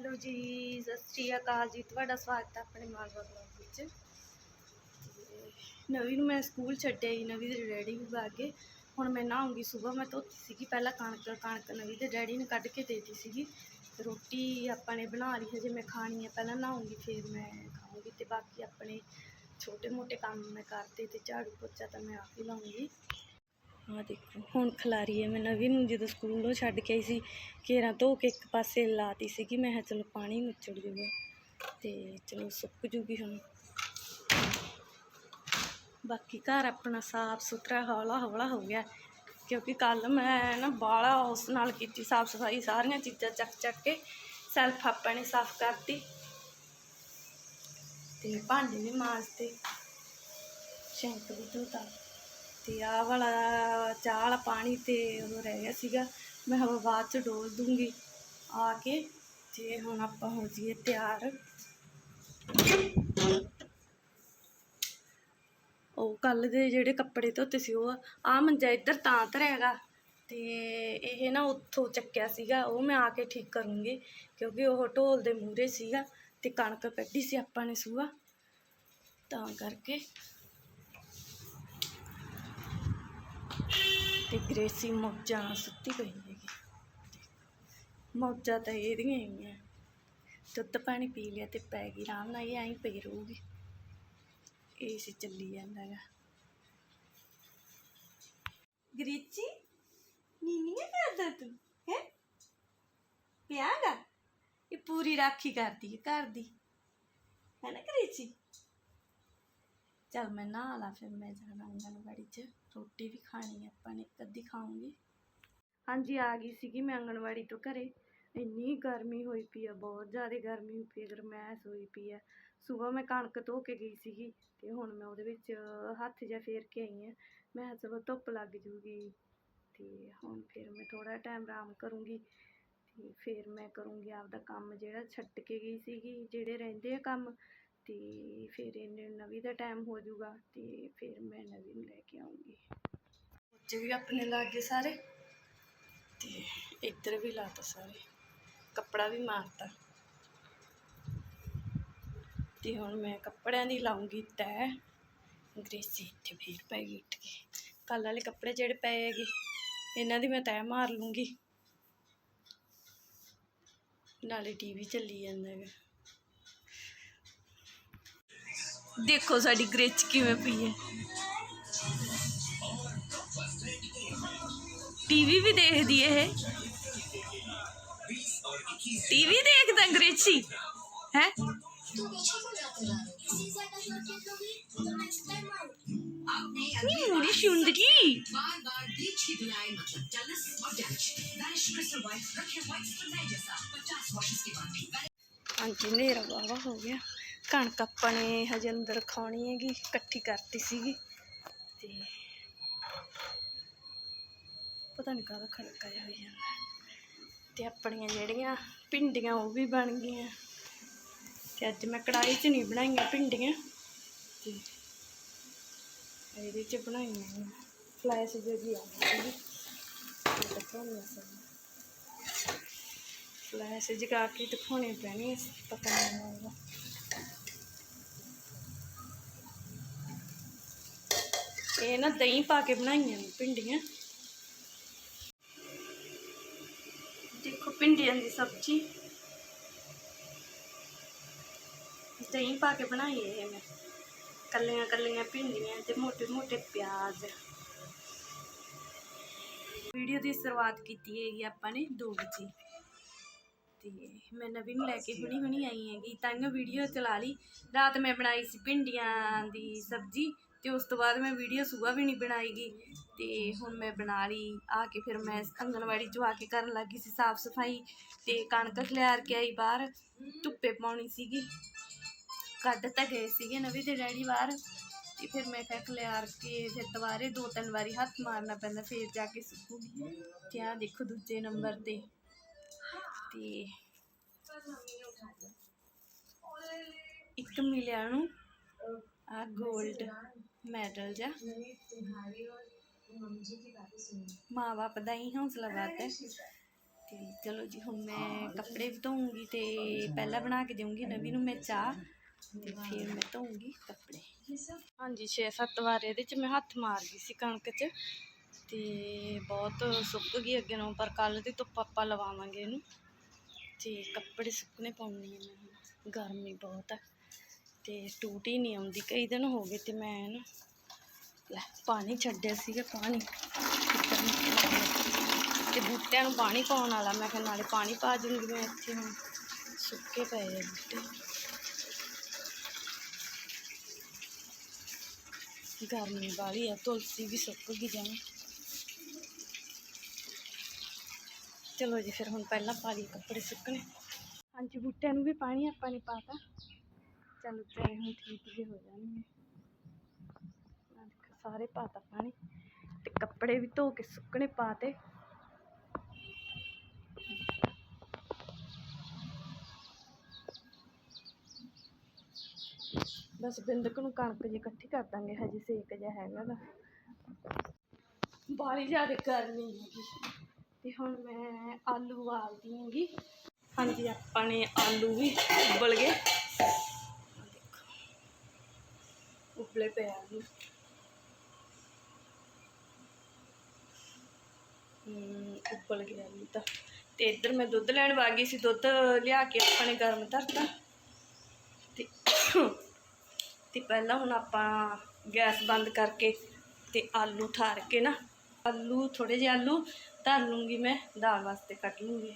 Hello ਜੀ, ਸਤਿ ਸ਼੍ਰੀ ਅਕਾਲ ਜੀ, ਤੁਹਾਡਾ ਸਵਾਗਤ ਹੈ ਆਪਣੇ ਮਾਲਵਾ ਬਲੌਗ ਵਿੱਚ। ਤੇ ਨਵੀਂ ਨੂੰ ਮੈਂ ਸਕੂਲ ਛੱਡਿਆ ਜੀ, ਨਵੀਂ ਦੇ ਡੈਡੀ ਵੀ ਵਗ ਗਏ ਹੁਣ ਮੈਂ ਨਹਾਉਂਗੀ ਸਵੇਰ ਮੈਂ ਧੋਤੀ ਸੀਗੀ, ਪਹਿਲਾਂ ਕਣਕ ਕਣਕ ਨਵੀਂ ਦੇ ਡੈਡੀ ਨੇ ਕੱਢ ਕੇ ਦੇਤੀ ਸੀਗੀ। ਤੇ ਰੋਟੀ ਆਪਾਂ ਨੇ ਬਣਾ ਲਈ, ਹਜੇ ਮੈਂ ਖਾਣੀ ਹੈ, ਪਹਿਲਾਂ ਨਹਾਉਂਗੀ, ਫਿਰ ਮੈਂ ਖਾਊਂਗੀ ਤੇ ਬਾਕੀ ਆਪਣੇ ਛੋਟੇ ਮੋਟੇ ਕੰਮ ਮੈਂ ਕਰਤੇ ਤੇ ਝਾੜੂ ਪੋਚਾ ਤਾਂ ਮੈਂ ਆਪ ਹੀ ਲਾਉਂਗੀ ਆਹ ਦੇਖੋ, ਹੁਣ ਖਲਾਰੀ ਹੈ। ਮੈਂ ਨਵੀਂ ਨੂੰ ਜਦੋਂ ਸਕੂਲੋਂ ਛੱਡ ਕੇ ਆਈ ਸੀ, ਘੇਰਾਂ ਧੋ ਕੇ ਇੱਕ ਪਾਸੇ ਲਾਤੀ ਸੀਗੀ। ਮੈਂ ਕਿਹਾ ਚਲੋ ਪਾਣੀ ਮੁੱਚੜ ਜੂਗਾ ਤੇ ਚਲੋ ਸੁੱਕ ਜੂਗੀ ਹੁਣ। ਬਾਕੀ ਘਰ ਆਪਣਾ ਸਾਫ਼ ਸੁਥਰਾ ਹੌਲਾ ਹੌਲਾ ਹੋ ਗਿਆ, ਕਿਉਂਕਿ ਕੱਲ ਮੈਂ ਨਾ ਬਾਲਾ ਉਸ ਨਾਲ ਕੀਤੀ ਸਾਫ਼ ਸਫ਼ਾਈ, ਸਾਰੀਆਂ ਚੀਜ਼ਾਂ ਚੱਕ ਚੱਕ ਕੇ ਸੈਲਫ ਆਪਾਂ ਨੇ ਸਾਫ਼ ਕਰਤੀ। ਤੇ ਭਾਂਡੇ ਵੀ ਮਾਂਜਤੇ ਸ਼ੈਂਕ ਵੀ ਧੋਤਾ। ਤੇ ਆਹ ਵਾਲਾ ਚਾਹ ਵਾਲਾ ਪਾਣੀ ਤੇ ਉਹ ਰਹਿ ਗਿਆ ਸੀਗਾ। ਮੈਂ ਹਵਾ ਬਾਅਦ ਚ ਡੋਲ ਦੂੰਗੀ। ਆ ਕੇ ਤੇ ਹੁਣ ਆਪਾਂ ਹੋ ਜੀਏ ਤਿਆਰ। ਉਹ ਕੱਲ ਦੇ ਜਿਹੜੇ ਕੱਪੜੇ ਧੋਤੇ ਸੀ ਉਹ ਆ ਮੰਜਾ ਇੱਧਰ ਤਾਂ ਧਰਿਆਗਾ ਤੇ ਇਹ ਨਾ ਉੱਥੋਂ ਚੱਕਿਆ ਸੀਗਾ, ਉਹ ਮੈਂ ਆ ਕੇ ਠੀਕ ਕਰੂੰਗੀ, ਕਿਉਂਕਿ ਉਹ ਢੋਲ ਦੇ ਮੂਹਰੇ ਸੀਗਾ ਤੇ ਕਣਕ ਕੱਢੀ ਸੀ ਆਪਾਂ ਨੇ ਸੂਆ। ਤਾਂ ਕਰਕੇ ਤੇ ਗ੍ਰੇਸੀ ਮੌਜਾਂ ਸੁੱਤੀ ਪਈ ਹੈਗੀ। ਮੌਜਾਂ ਤਾਂ ਇਹਦੀਆਂ ਹੀ ਆ ਦੁੱਧ ਪਾਣੀ ਪੀ ਲਿਆ ਤੇ ਪੈ ਗਈ, ਆਰਾਮ ਨਾਲ ਇਹ ਐਂ ਪਈ ਰਹੂਗੀ। ਏਸੀ ਚੱਲੀ ਜਾਂਦਾ ਹੈਗਾ ਗ੍ਰੇਚੀ ਨੀਨੀ ਕਰਦਾ ਤੂੰ? ਹੈ? ਪਿਆਗਾ ਇਹ ਪੂਰੀ ਰਾਖੀ ਕਰਦੀ ਹੈ, ਘਰ ਦੀ। ਹੈ ਨਾ ਗ੍ਰੇਚੀ ਚਲ ਮੈਂ ਨਹਾ ਲਾ ਫਿਰ ਮੈਂ ਜਾਣਾ ਆਂਗਣਵਾੜੀ 'ਚ। ਰੋਟੀ ਵੀ ਖਾਣੀ ਆਪਾਂ ਨੇ ਇੱਕ ਅੱਧੀ ਖਾਊਂਗੀ। ਹਾਂਜੀ, ਆ ਗਈ ਸੀਗੀ ਮੈਂ ਆਂਗਣਵਾੜੀ ਤੋਂ ਘਰੇ। ਇੰਨੀ ਗਰਮੀ ਹੋਈ ਪਈ ਆ, ਬਹੁਤ ਜ਼ਿਆਦਾ ਗਰਮੀ ਹੋਈ ਪਈ ਆ, ਗਰਮੈਸ਼ ਹੋਈ ਪਈ ਆ। ਸਵੇਰ ਮੈਂ ਕਣਕ ਧੋ ਕੇ ਗਈ ਸੀਗੀ ਤੇ ਹੁਣ ਮੈਂ ਉਹਦੇ ਵਿੱਚ ਹੱਥ ਜਿਹਾ ਫੇਰ ਕੇ ਆਈ ਆ। ਮੈਂ ਕਿਹਾ ਧੁੱਪ ਲੱਗ ਜੂਗੀ ਤੇ ਹੁਣ ਫਿਰ ਮੈਂ ਥੋੜਾ ਟਾਈਮ ਆਰਾਮ ਕਰੂੰਗੀ ਤੇ ਫਿਰ ਮੈਂ ਕਰੂੰਗੀ ਆਪਦਾ ਕੰਮ ਜਿਹੜਾ ਛੱਡ ਕੇ ਗਈ ਸੀਗੀ, ਜਿਹੜੇ ਰਹਿੰਦੇ ਆ ਕੰਮ। ਤੇ ਫਿਰ ਇਹਨੇ ਨਵੀਂ ਦਾ ਟਾਈਮ ਹੋ ਜਾਊਗਾ ਤੇ ਫਿਰ ਮੈਂ ਨਵੀਂ ਨੂੰ ਲੈ ਕੇ ਆਉਂਗੀ ਉੱਚ ਵੀ ਆਪਣੇ ਲਾਗੇ ਸਾਰੇ ਤੇ ਇੱਧਰ ਵੀ ਲਾਤਾ ਸਾਰੇ। ਕੱਪੜਾ ਵੀ ਮਾਰਤਾ। ਤੇ ਹੁਣ ਮੈਂ ਕੱਪੜਿਆਂ ਦੀ ਲਾਉਂਗੀ ਤੈ। ਗ੍ਰੇਸੀ ਇੱਥੇ ਫੇਰ ਪੈ ਗਈ ਉੱਠ ਕੇ। ਕੱਲ ਵਾਲੇ ਕੱਪੜੇ ਜਿਹੜੇ ਪਏ ਹੈਗੇ, ਇਹਨਾਂ ਦੀ ਮੈਂ ਤੈ ਮਾਰ ਲੂੰਗੀ। ਨਾਲੇ ਟੀਵੀ ਚੱਲੀ ਜਾਂਦਾ ਹੈਗਾ। देखो साड़ी ग्रिच किमें पी है। टीवी भी देख दिए है। टीवी देख दंग्रेजी है? मुड़ी सुंदरी हाँ जी मेरा वाह हो गया। ਕਣਕ ਆਪਾਂ ਨੇ ਹਜੇ ਅੰਦਰ ਖਾਣੀ ਹੈਗੀ ਇਕੱਠੀ ਕਰਤੀ ਸੀਗੀ। ਤੇ ਪਤਾ ਨਹੀਂ ਕਾਹਦਾ ਖੜਕਾ ਜਿਹਾ ਹੋਈ ਜਾਂਦਾ। ਤੇ ਆਪਣੀਆਂ ਜਿਹੜੀਆਂ ਭਿੰਡੀਆਂ ਉਹ ਵੀ ਬਣ ਗਈਆਂ। ਤੇ ਅੱਜ ਮੈਂ ਕੜਾਈ 'ਚ ਨਹੀਂ ਬਣਾਈਆਂ ਭਿੰਡੀਆਂ। ਤੇ ਇਹਦੇ 'ਚ ਬਣਾਈਆਂ ਫਲੈਸ਼ ਜਿਹੀ ਆ ਗਈ ਸੀਗੀ ਫਲੈਸ਼ ਜਗਾ ਕੇ ਦਿਖਾਉਣੀ ਪੈਣੀ ਹੈ, ਪਤਾ ਨਹੀਂ ਹੋਊਗਾ ਇਹ ਨਾ ਦਹੀਂ ਪਾ ਕੇ ਬਣਾਈਆਂ ਨੇ ਭਿੰਡੀਆਂ। ਦੇਖੋ ਭਿੰਡੀਆਂ ਦੀ ਸਬਜ਼ੀ। ਦਹੀਂ ਪਾ ਕੇ ਬਣਾਈ ਇਹ ਮੈਂ। ਕੱਲੀਆਂ ਕੱਲੀਆਂ ਭਿੰਡੀਆਂ ਤੇ ਮੋਟੇ ਮੋਟੇ ਪਿਆਜ਼। ਵੀਡੀਓ ਦੀ ਸ਼ੁਰੂਆਤ ਕੀਤੀ ਹੈਗੀ ਆਪਾਂ ਨੇ 2 ਵਜੇ। ਤੇ ਮੈਂ ਨਵੀਂ ਨੂੰ ਲੈ ਕੇ ਹੁਣੀ ਹੁਣੀ ਆਈ ਹੈਗੀ ਤਾਂ ਵੀਡੀਓ ਚਲਾ ਲਈ। ਰਾਤ ਮੈਂ ਬਣਾਈ ਸੀ ਭਿੰਡੀਆਂ ਦੀ ਸਬਜ਼ੀ ਤੇ ਉਸ ਤੋਂ ਬਾਅਦ ਮੈਂ ਵੀਡੀਓ ਸੁਬਾਹ ਵੀ ਨਹੀਂ ਬਣਾਈਗੀ। ਤੇ ਹੁਣ ਮੈਂ ਬਣਾ ਲਈ, ਆ ਕੇ ਫਿਰ ਮੈਂ ਆਂਗਣਵਾੜੀ 'ਚੋਂ ਆ ਕੇ ਕਰਨ ਲੱਗੀ ਸੀ ਸਾਫ਼ ਸਫ਼ਾਈ ਤੇ ਕਣਕ ਖਲਿਆਰ ਕੇ ਆਈ ਬਾਹਰ, ਧੁੱਪੇ ਪਾਉਣੀ ਸੀਗੀ। ਕੱਢ ਤਾਂ ਗਏ ਸੀਗੇ ਨਵੀਂ ਤੇ ਡੈਡੀ ਬਾਹਰ। ਤੇ ਫਿਰ ਮੈਂ ਕਿਹਾ ਖਲਿਆਰ ਕੇ ਫਿਰ ਦੁਬਾਰੇ ਦੋ ਤਿੰਨ ਵਾਰੀ ਹੱਥ ਮਾਰਨਾ ਪੈਂਦਾ, ਫਿਰ ਜਾ ਕੇ ਸੁੱਕੂਗੀ। ਤੇ ਆਹ ਦੇਖੋ ਦੂਜੇ ਨੰਬਰ ਤੇ। ਤੇ ਇੱਕ ਮਿਲਿਆ ਨੂੰ ਆ 골ਡ ਮੈਡਲ ਜਾ ਮਾਂ ਬਾਪ ਦਾ ਹੀ ਹੌਸਲਾ ਵੱਧਦਾ ਹੈ। ਤੇ ਚਲੋ ਜੀ ਹੁਣ ਮੈਂ ਕੱਪੜੇ ਵੀ ਧੋਉਂਗੀ ਤੇ ਪਹਿਲਾਂ ਬਣਾ ਕੇ ਦੇਵਾਂਗੀ ਨਵੀ ਨੂੰ ਮੈਂ ਚਾਹ। ਤੇ ਫਿਰ ਮੈਂ ਧੋਉਂਗੀ ਕੱਪੜੇ। ਹਾਂਜੀ 6-7 ਵਾਰ ਇਹਦੇ ਚ ਮੈਂ ਹੱਥ ਮਾਰ ਗਈ ਸੀ ਕਣਕ 'ਚ। ਤੇ ਬਹੁਤ ਸੁੱਕ ਗਈ ਅੱਗੇ ਨਾਲੋਂ ਪਰ ਕੱਲ ਦੀ ਧੁੱਪ ਆਪਾਂ ਲਵਾਵਾਂਗੇ ਇਹਨੂੰ। ਤੇ ਕੱਪੜੇ ਸੁੱਕਣੇ ਪਾਉਣੇ ਆ ਮੈਂ ਹੁਣ। ਗਰਮੀ ਬਹੁਤ ਆ ਤੇ ਟੂਟ ਹੀ ਨਹੀਂ ਆਉਂਦੀ, ਕਈ ਦਿਨ ਹੋ ਗਏ ਤੇ ਮੈਂ ਨਾ ਲੈ ਪਾਣੀ ਛੱਡਿਆ ਸੀਗਾ, ਪਾਣੀ। ਤੇ ਬੂਟਿਆਂ ਨੂੰ ਪਾਣੀ ਪਾਉਣ ਵਾਲਾ, ਮੈਂ ਕਿਹਾ ਨਾਲੇ ਪਾਣੀ ਪਾ ਦੂੰਗੀ ਮੈਂ ਇੱਥੇ ਹੁਣ, ਸੁੱਕੇ ਪਏ ਆ ਬੂਟੇ। ਗਰਮੀ ਵਾਲੀ ਆ, ਤੁਲਸੀ ਵੀ ਸੁੱਕ ਗਈ ਜਮਾਂ ਚਲੋ ਜੀ, ਫਿਰ ਹੁਣ ਪਹਿਲਾਂ ਪਾ ਲਈ ਕੱਪੜੇ ਸੁੱਕਣੇ। ਹਾਂਜੀ, ਬੂਟਿਆਂ ਨੂੰ ਵੀ ਪਾਣੀ ਆਪਾਂ ਨੇ ਪਾਤਾ। ਚਲੋ ਤੇ ਹੁਣ ਠੀਕ ਜੇ ਹੋ ਜਾਣਗੇ। ਸਾਰੇ ਪਾਤਾ ਪਾਣੀ ਤੇ ਕੱਪੜੇ ਵੀ ਧੋ ਕੇ ਸੁੱਕਣੇ ਪਾਤੇ। ਬਸ ਬਿੰਦਕ ਨੂੰ ਕਣਕ ਜੀ ਇਕੱਠੀ ਕਰ ਦਾਂਗੇ, ਹਜੇ ਸੇਕ ਜਿਹਾ ਹੈਗਾ ਗਾ ਬਾਹਲੀ ਜ਼ਿਆਦਾ ਗਰਮੀ ਹੈਗੀ ਤੇ ਹੁਣ ਮੈਂ ਆਲੂ ਉਬਾਲ ਦਿਆਂਗੀ ਹਾਂਜੀ, ਆਪਾਂ ਨੇ ਆਲੂ ਵੀ ਉਬਲ ਗਏ। ਉਬਲੇ ਪਏ ਆਲੂ ਹਮ, ਉਬਲ ਗਏ ਆਲੂ ਤਾਂ। ਤੇ ਇੱਧਰ ਮੈਂ ਦੁੱਧ ਲੈਣ ਵਾ ਗਈ ਸੀ ਦੁੱਧ ਲਿਆ ਕੇ ਆਪਾਂ ਗਰਮ ਧਰਤਾ। ਤੇ ਤੇ ਪਹਿਲਾਂ ਹੁਣ ਆਪਾਂ ਗੈਸ ਬੰਦ ਕਰਕੇ ਤੇ ਆਲੂ ਠਾਰ ਕੇ ਨਾ ਆਲੂ ਥੋੜੇ ਜਿਹੇ ਆਲੂ ਧਰ ਲੂੰਗੀ ਮੈਂ ਦਾਲ ਵਾਸਤੇ ਕੱਟ ਲੂੰਗੀ।